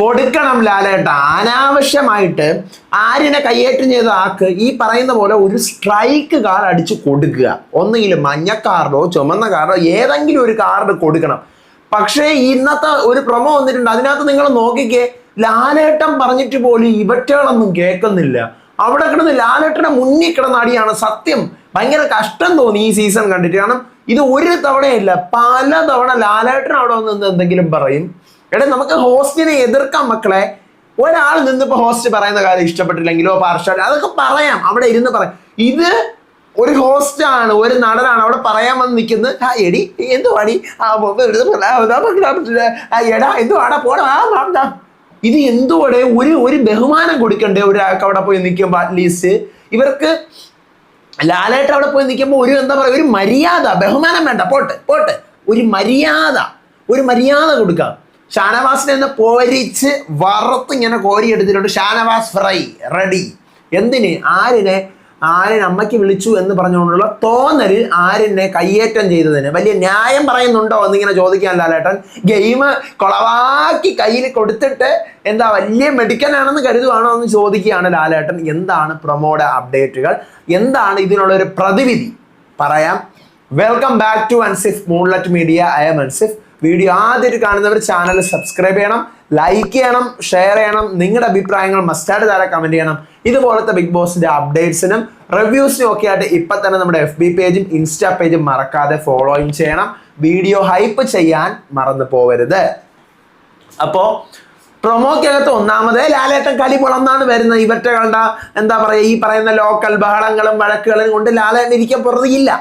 കൊടുക്കണം ലാലേട്ട. അനാവശ്യമായിട്ട് ആരിനെ കയ്യേറ്റം ചെയ്ത ആക്ക് ഈ പറയുന്ന പോലെ ഒരു സ്ട്രൈക്ക് കാർഡ് അടിച്ച് കൊടുക്കുക. ഒന്നുകിൽ മഞ്ഞ കാർഡോ ചുമന്ന കാർഡോ ഏതെങ്കിലും ഒരു കാർഡ് കൊടുക്കണം. പക്ഷേ ഇന്നത്തെ ഒരു പ്രൊമോ വന്നിട്ടുണ്ട്. അതിനകത്ത് നിങ്ങൾ നോക്കിക്കേ ലാലേട്ടം പറഞ്ഞിട്ട് പോലും ഇവറ്റകളൊന്നും കേൾക്കുന്നില്ല. അവിടെ കിടന്ന് ലാലേട്ടന്റെ മുന്നിൽ കിടന്ന അടിയാണ് സത്യം. ഭയങ്കര കഷ്ടം തോന്നി ഈ സീസൺ കണ്ടിട്ട്. കാരണം ഇത് ഒരു തവണയല്ല പല തവണ ലാലേട്ടൻ അവിടെ വന്ന് എന്തെങ്കിലും പറയും. എടാ നമുക്ക് ഹോസ്റ്റിനെ എതിർക്കാം മക്കളെ. ഒരാൾ നിന്നിപ്പോ ഹോസ്റ്റ് പറയുന്ന കാര്യം ഇഷ്ടപ്പെട്ടില്ലെങ്കിലോ പാർഷ്യാലിറ്റി അതൊക്കെ പറയാം. അവിടെ ഇരുന്ന് പറയാം. ഇത് ഒരു ഹോസ്റ്റ് ആണ് ഒരു നടനാണ് അവിടെ പറയാൻ വന്ന് നിൽക്കുന്നത്. ആ എടി എന്തു പാടി ആ പറ്റില്ല. ആ, എടാ എന്തു ആടാ പോടാ ആ. ഇത്. എന്തുവിടെ? ഒരു ഒരു ബഹുമാനം കൊടുക്കണ്ടേ ഒരാൾക്ക് അവിടെ പോയി നിൽക്കുമ്പോൾ അറ്റ്ലീസ്റ്റ് ഇവർക്ക് ലാലേട്ട് അവിടെ പോയി നിൽക്കുമ്പോൾ ഒരു എന്താ പറയുക ഒരു മര്യാദ ബഹുമാനം വേണ്ട. പോട്ടെ പോട്ടെ. ഒരു മര്യാദ ഒരു മര്യാദ കൊടുക്കാം. ഷാനവാസിനെ ഒന്ന് പോരിച്ച് വറുത്ത് ഇങ്ങനെ കോരി എടുത്തിട്ടുണ്ട് ഷാനവാസ് ഫ്രൈ റെഡി എന്തിന്? ആരിനെ ആര്യൻ അമ്മയ്ക്ക് വിളിച്ചു എന്ന് പറഞ്ഞുകൊണ്ടുള്ള തോന്നൽ ആര്യനെ കയ്യേറ്റം ചെയ്തതിന്. വലിയ ന്യായം പറയുന്നുണ്ടോ എന്നിങ്ങനെ ചോദിക്കാൻ ലാലേട്ടൻ. ഗെയിം കൊളവാക്കി കയ്യിൽ കൊടുത്തിട്ട് എന്താ വലിയ മെഡിക്കലാണെന്ന് കരുതുവാണോ എന്ന് ചോദിക്കുകയാണ് ലാലേട്ടൻ. എന്താണ് പ്രൊമോയുടെ അപ്ഡേറ്റുകൾ എന്താണ് ഇതിനുള്ളൊരു പ്രതിവിധി? പറയാം. Welcome back to Ansif moonlet media I'm Ansif video ആദ്യമായിട്ട് കാണുന്നവർ ചാനൽ സബ്സ്ക്രൈബ് ചെയ്യണം ലൈക്ക് ചെയ്യണം ഷെയർ ചെയ്യണം. നിങ്ങളുടെ അഭിപ്രായങ്ങൾ മസ്റ്റായിട്ട് താഴെ കമന്റ് ചെയ്യണം. ഇതുപോലത്തെ ബിഗ് ബോസിന്റെ അപ്ഡേറ്റ്സിനും റിവ്യൂസിനും ഒക്കെ ആയിട്ട് ഇപ്പൊ തന്നെ നമ്മുടെ എഫ് ബി പേജും ഇൻസ്റ്റാ പേജും മറക്കാതെ ഫോളോയും ചെയ്യണം. വീഡിയോ ഹൈപ്പ് ചെയ്യാൻ മറന്നു പോവരുത്. അപ്പോ പ്രൊമോക്കകത്ത് ഒന്നാമതേ ലാലേട്ടൻ കളി പുളന്നാണ് വരുന്നത്. ഇവറ്റകളുടെ എന്താ പറയുക ഈ പറയുന്ന ലോക്കൽ ബഹളങ്ങളും വഴക്കുകളും കൊണ്ട് ലാലേട്ടൻ ഇരിക്കാൻ പുറത്തില്ല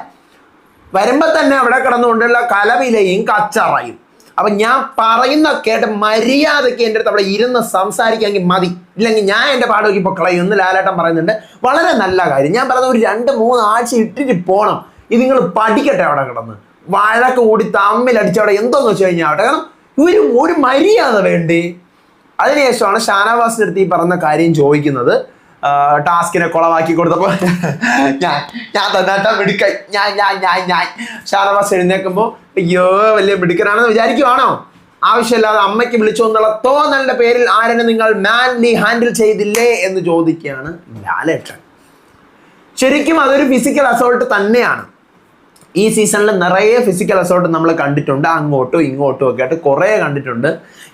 വരുമ്പോ തന്നെ അവിടെ കിടന്നുകൊണ്ടുള്ള കലവിലയും കച്ചറയും. അപ്പൊ ഞാൻ പറയുന്ന കേട്ട് മര്യാദയ്ക്ക് എന്റെ അടുത്ത് അവിടെ ഇരുന്ന് സംസാരിക്കാമെങ്കിൽ മതി. ഇല്ലെങ്കിൽ ഞാൻ എന്റെ പാടൊക്കെ പാടോക്കി കളയും. എന്ന് ലാലേട്ടൻ പറയുന്നുണ്ട് വളരെ നല്ല കാര്യം. ഞാൻ പറയുന്നത് ഒരു രണ്ട് മൂന്ന് ആഴ്ച ഇട്ടിട്ട് പോകണം ഇത് നിങ്ങൾ പഠിക്കട്ടെ അവിടെ കിടന്ന്. വഴക്ക് കൂടി തമ്മിലടിച്ച് അവിടെ എന്തോന്ന് വെച്ച് കഴിഞ്ഞാൽ അവിടെ? കാരണം ഒരു ഒരു മര്യാദ വേണ്ടേ? അതിനുശേഷമാണ് ഷാനവാസിനടുത്ത് ഈ പറഞ്ഞ കാര്യം ചോദിക്കുന്നത്. ടാസ്കിനെ കുളവാക്കി കൊടുത്തപ്പോൾ ഞാൻ ഞാൻ തന്നാട്ടാ മിടുക്കൻ. ഞാൻ ഞാൻ ഞാൻ ഞാൻ. ഷാനവാസ് എഴുന്നേക്കുമ്പോൾ അയ്യോ വലിയ മിടുക്കനാണെന്ന് വിചാരിക്കുവാണോ? ആവശ്യമില്ലാതെ അമ്മയ്ക്ക് വിളിച്ചു എന്നുള്ള തോന്നലിന്റെ പേരിൽ ആരെന്നെ നിങ്ങൾ മാൻലി ഹാൻഡിൽ ചെയ്തില്ലേ എന്ന് ചോദിക്കുകയാണ് ലാലേട്ടൻ. ശരിക്കും അതൊരു ഫിസിക്കൽ അസോൾട്ട് തന്നെയാണ്. ഈ സീസണിൽ നിറയെ ഫിസിക്കൽ അസോർട്ട് നമ്മൾ കണ്ടിട്ടുണ്ട്. അങ്ങോട്ടും ഇങ്ങോട്ടും ഒക്കെ ആയിട്ട് കുറേ കണ്ടിട്ടുണ്ട്.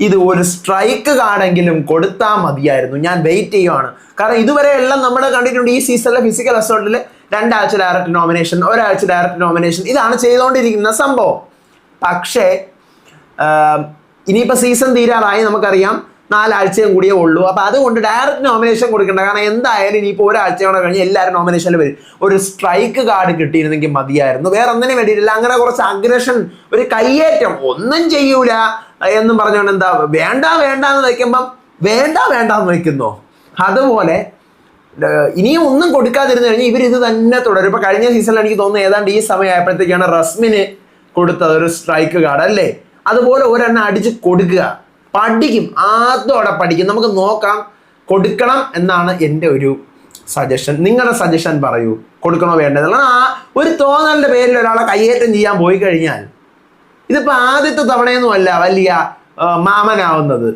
ഇത് ഒരു സ്ട്രൈക്ക് കാർഡെങ്കിലും കൊടുത്താൽ മതിയായിരുന്നു. ഞാൻ വെയിറ്റ് ചെയ്യുവാണ്. കാരണം ഇതുവരെ എല്ലാം നമ്മൾ കണ്ടിട്ടുണ്ട് ഈ സീസണിലെ ഫിസിക്കൽ അസോർട്ടിൽ രണ്ടാഴ്ച ഡയറക്റ്റ് നോമിനേഷൻ ഒരാഴ്ച ഡയറക്റ്റ് നോമിനേഷൻ ഇതാണ് ചെയ്തുകൊണ്ടിരിക്കുന്ന സംഭവം. പക്ഷേ ഇനിയിപ്പോൾ സീസൺ തീരാറായി നമുക്കറിയാം. നാലാഴ്ചയും കൂടിയേ ഉള്ളൂ. അപ്പോൾ അതുകൊണ്ട് ഡയറക്റ്റ് നോമിനേഷൻ കൊടുക്കണ്ട. കാരണം എന്തായാലും ഇനിയിപ്പോൾ ഒരാഴ്ചയോടെ കഴിഞ്ഞ് എല്ലാവരും നോമിനേഷനിൽ വരും. ഒരു സ്ട്രൈക്ക് കാർഡ് കിട്ടിയിരുന്നെങ്കിൽ മതിയായിരുന്നു. വേറെ ഒന്നിനും വേണ്ടിയിട്ടില്ല. അങ്ങനെ കുറച്ച് അഗ്രഷൻ ഒരു കയ്യേറ്റം. ഒന്നും ചെയ്യൂല. എന്നും പറഞ്ഞുകൊണ്ട് എന്താ വേണ്ട വേണ്ട എന്ന് വയ്ക്കുമ്പം വേണ്ട വേണ്ട എന്ന് വയ്ക്കുന്നു അതുപോലെ ഇനിയും ഒന്നും കൊടുക്കാതിരുന്നു കഴിഞ്ഞാൽ ഇവർ ഇത് തന്നെ തുടരും. ഇപ്പൊ കഴിഞ്ഞ സീസണിൽ എനിക്ക് തോന്നുന്നു ഏതാണ്ട് ഈ സമയമായപ്പോഴത്തേക്കാണ് റസ്മിന് കൊടുത്തത് ഒരു സ്ട്രൈക്ക് കാർഡ് അല്ലേ? അതുപോലെ ഒരെണ്ണം അടിച്ച് കൊടുക്കുക. പഠിക്കും. ആദ്യമോടെ പഠിക്കും. നമുക്ക് നോക്കാം. കൊടുക്കണം എന്നാണ് എന്റെ ഒരു സജഷൻ നിങ്ങളുടെ സജഷൻ പറയൂ. കൊടുക്കണോ വേണ്ടത് കാരണം ആ ഒരു തോന്നലിന്റെ പേരിൽ ഒരാളെ കയ്യേറ്റം ചെയ്യാൻ പോയി കഴിഞ്ഞാൽ ഇതിപ്പോൾ ആദ്യത്തെ തവണയൊന്നുമല്ല വലിയ മാമനാവുന്നത്.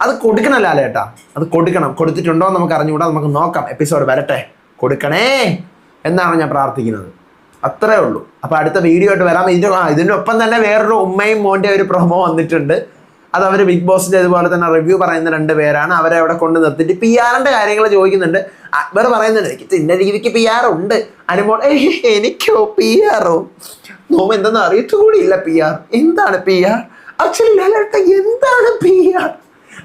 അത് കൊടുക്കണം ലാലേട്ടാ അത് കൊടുക്കണം. കൊടുത്തിട്ടുണ്ടോ നമുക്ക് അറിഞ്ഞുകൂടാ. നമുക്ക് നോക്കാം. എപ്പിസോഡ് വരട്ടെ. കൊടുക്കണേ എന്നാണ് ഞാൻ പ്രാർത്ഥിക്കുന്നത്. അത്രേ ഉള്ളൂ. അപ്പോൾ അടുത്ത വീഡിയോ ആയിട്ട് വരാം. ഇതിന്റെ ഇതിന്റെ തന്നെ വേറൊരു ഉമ്മയും മോന്റെ ഒരു പ്രൊമോ വന്നിട്ടുണ്ട്. അത് അവർ ബിഗ് ബോസിന്റെ ഇതുപോലെ തന്നെ റിവ്യൂ പറയുന്ന രണ്ട് പേരാണ്. അവരെ അവിടെ കൊണ്ട് നിർത്തിയിട്ട് പി ആറിന്റെ കാര്യങ്ങൾ ചോദിക്കുന്നുണ്ട്. അക്ബർ പറയുന്നുണ്ട് എനിക്ക് ഇന്ന രീതിക്ക് പി ആർ ഉണ്ട്. അനുമോൾ "ഏയ്, എനിക്കോ പി ആറോ നോമ്പ് എന്തെന്ന് അറിയത്തുകൂടിയില്ല പി ആർ എന്താണ് പി ആർ ആക്ച്വലി എന്താണ് പി ആർ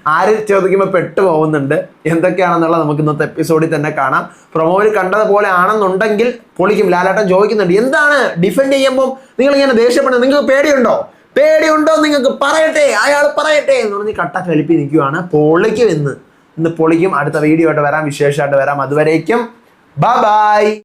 ആര് ചോദിക്കുമ്പോൾ പെട്ടു പോകുന്നുണ്ട്. എന്തൊക്കെയാണെന്നുള്ളത് നമുക്ക് ഇന്നത്തെ എപ്പിസോഡിൽ തന്നെ കാണാം. പ്രൊമോയിൽ കണ്ടതുപോലെ ആണെന്നുണ്ടെങ്കിൽ പൊളിക്കും. ലാലേട്ടൻ ചോദിക്കുന്നുണ്ട് എന്താണ്? ഡിഫെൻഡ് ചെയ്യുമ്പോൾ നിങ്ങൾ ഇങ്ങനെ ദേഷ്യപ്പെടുന്നത്? നിങ്ങൾക്ക് പേടിയുണ്ടോ? പേടിയുണ്ടോ നിങ്ങൾക്ക് പറയട്ടെ അയാൾ പറയട്ടെ എന്ന് പറഞ്ഞ് കട്ട കലിപ്പി നിൽക്കുവാണ് പൊളിക്കും ഇന്ന്. ഇന്ന് പൊളിക്കും. അടുത്ത വീഡിയോ ആയിട്ട് വരാം വിശേഷമായിട്ട് വരാം. അതുവരേക്കും ബൈ